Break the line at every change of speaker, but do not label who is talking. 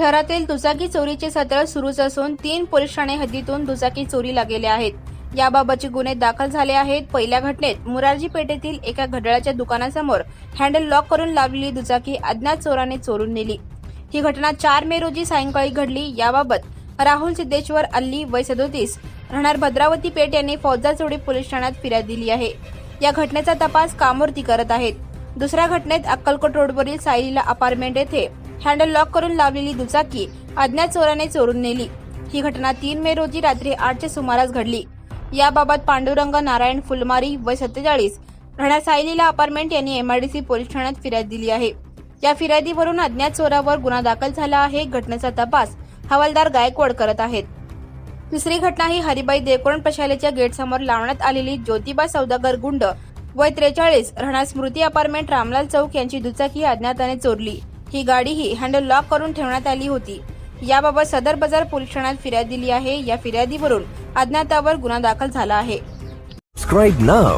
शहरातील दुचाकी चोरीचे सत्र सुरूच असून तीन पोलीस ठाणे हद्दीतून दुचाकी चोरीला गेले आहेत. याबाबतचे गुन्हे दाखल झाले आहेत. पहिल्या घटनेत मुरारजी पेठेतील एका घड्याळाच्या दुकानासमोर हँडल लॉक करून लावलेली दुचाकी अज्ञात चोराने चोरून नेली. ही घटना चार मे रोजी सायंकाळी घडली. याबाबत राहुल सिद्धेश्वर अल्ली वय सदोतीस राहणार भद्रावती पेठ यांनी फौजदार चोरी पोलीस ठाण्यात फिर्याद दिली आहे. या घटनेचा तपास कामोर्ती करत आहेत. दुसऱ्या घटनेत अक्कलकोट रोडवरील साईलीला अपार्टमेंट येथे हँडल लॉक करून लावलेली दुचाकी अज्ञात चोराने चोरून नेली. ही घटना तीन मे रोजी रात्री आठच्या सुमारास घडली. याबाबत पांडुरंग नारायण फुलमारी वय सत्तेचाळीस राहण्या सायलीला अपार्टमेंट यांनी एमआरडीसी पोलीस ठाण्यात फिर्याद दिली आहे. या फिर्यादीवरून अज्ञात चोरावर गुन्हा दाखल झाला आहे. घटनेचा तपास हवालदार गायकवाड करत आहेत. दुसरी घटना ही हरिबाई देकोण प्रशालेच्या गेटसमोर लावण्यात आलेली ज्योतिबा सौदागर गुंड वय त्रेचाळीस राहणार स्मृती अपार्टमेंट रामलाल चौक यांची दुचाकी अज्ञाताने चोरली. ही गाडी ही हँडल लॉक करून ठेवण्यात आली होती. याबाबत सदर बाजार पोलीस ठाण्यात फिर्याद दिली आहे. या फिर्यादीवरून अज्ञातावर गुन्हा दाखल झाला आहे.
Subscribe now